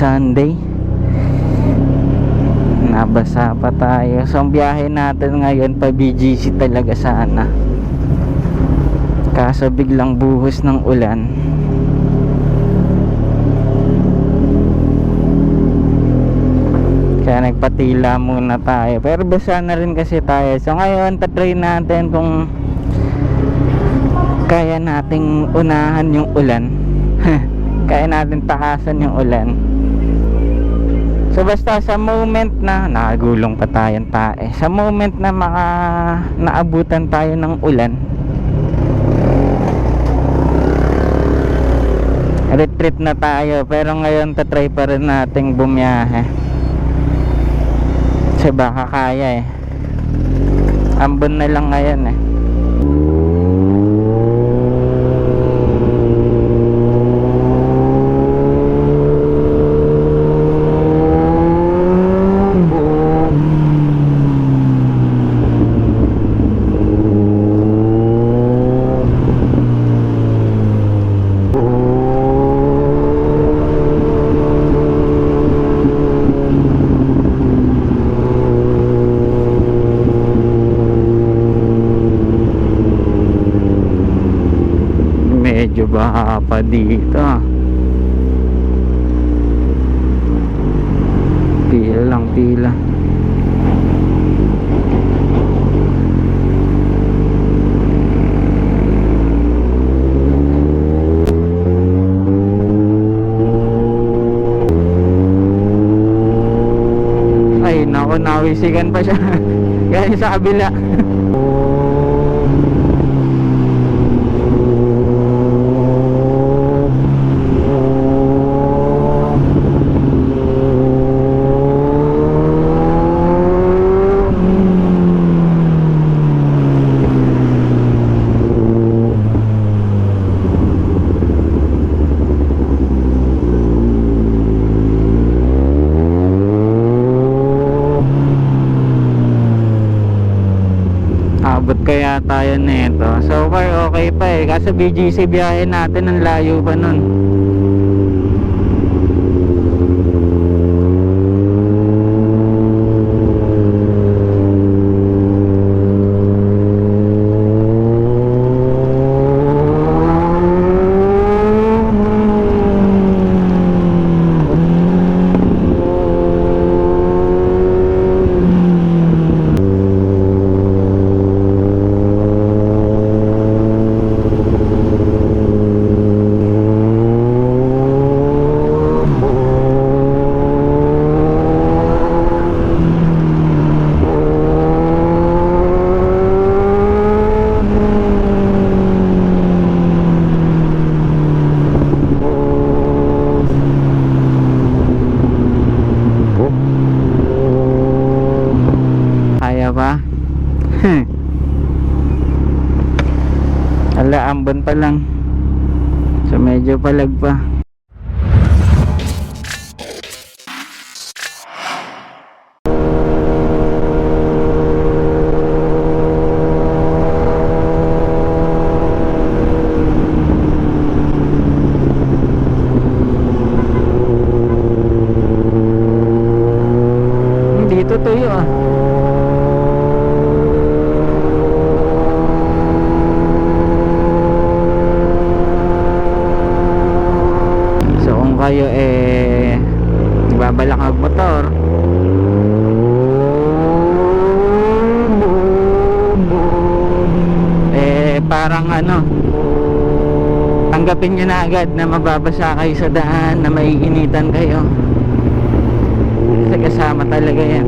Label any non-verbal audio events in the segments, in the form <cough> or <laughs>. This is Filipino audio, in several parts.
Sunday. Nabasa pa tayo. So ang biyahe natin ngayon pa BGC talaga sana. Kaso biglang buhos ng ulan. Kaya nagpatila muna tayo. Pero basa na rin kasi tayo. So ngayon tatry natin kung kaya nating unahan yung ulan. <laughs> Kaya natin takasan yung ulan so basta sa moment na nakagulong pa tayong tae sa moment na maka naabutan tayo ng ulan retreat na tayo. Pero ngayon tatry pa rin nating bumiyahe. Kasi baka kaya eh. Ambon na lang ngayon eh medyo baha pa dito pila lang pila. Ay nako nawisigan pa siya. <laughs> Galing sa kabila <laughs> abot kaya tayo nito so far kaso BGC biyahe natin ang layo pa nun kaya pa ala ambon pa lang. So medyo palag pa dito tuyo ah So kung kayo eh nagbabalak magmotor eh parang ano tanggapin nyo na agad na mababasa kayo sa daan na maiinitan kayo. Kasi kasama talaga yan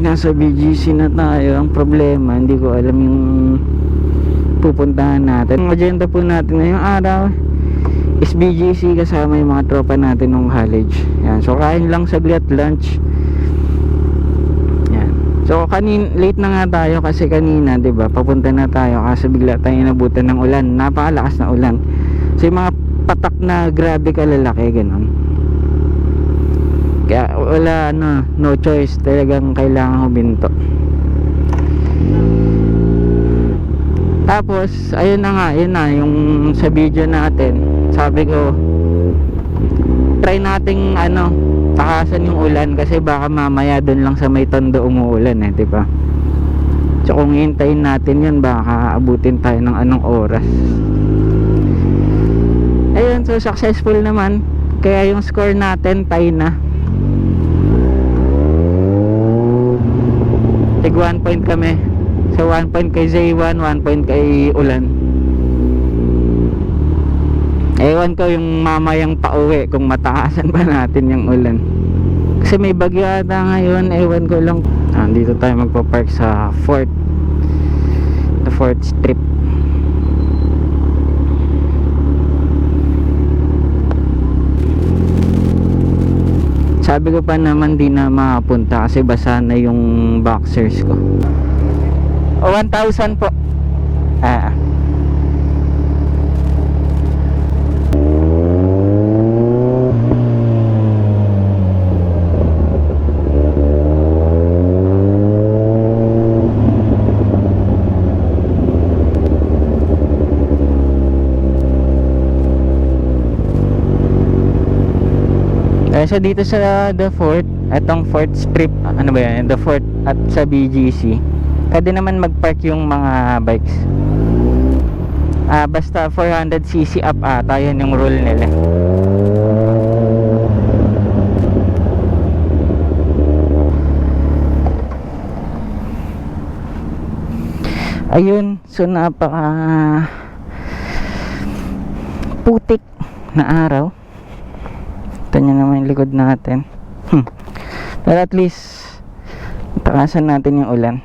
nasa BGC na tayo. Ang problema, hindi ko alam yung pupuntahan natin. Ang agenda po natin ngayong araw is BGC kasama yung mga tropa natin nung college. Yan. So, kain lang saglit lunch. Yan. So, kanin late na nga tayo kasi kanina, 'di ba? Papunta na tayo kasi bigla tayong nabutan ng ulan. Napakalakas na ulan. So, yung mga patak na grabe kalalaki ganun. Kaya wala ano, no choice. Talagang kailangan huminto. Tapos, ayun na nga, yun na, yung sa video natin, sabi ko, try nating ano, takasan yung ulan kasi baka mamaya doon lang sa may tondo umuulan eh, di ba? So kung hintayin natin yun, baka abutin tayo ng anong oras. Ayun, so successful naman. Kaya yung score natin, tie na. Tig 1 point kami. So 1 point kay Zaywan, 1 point kay Ulan. Ewan ko yung mamayang pauwi kung mataasan ba natin yung ulan. Kasi may bagyo ata ngayon, ewan ko lang. Ah, dito tayo magpa-park sa Fort. The Fort Strip. Sabi ko pa naman di na makapunta kasi basa na yung boxers ko. O 1,000 po. Ah. Eh, so dito sa The Fort, etong Fort Strip, ano ba yan, The Fort at sa BGC, pwede naman mag-park yung mga bikes. Ah, basta 400cc up ata, yun yung rule nila. Ayun, so napaka putik na araw. Ito nyo naman yung likod natin. Hmm. Pero at least, takasan natin yung ulan.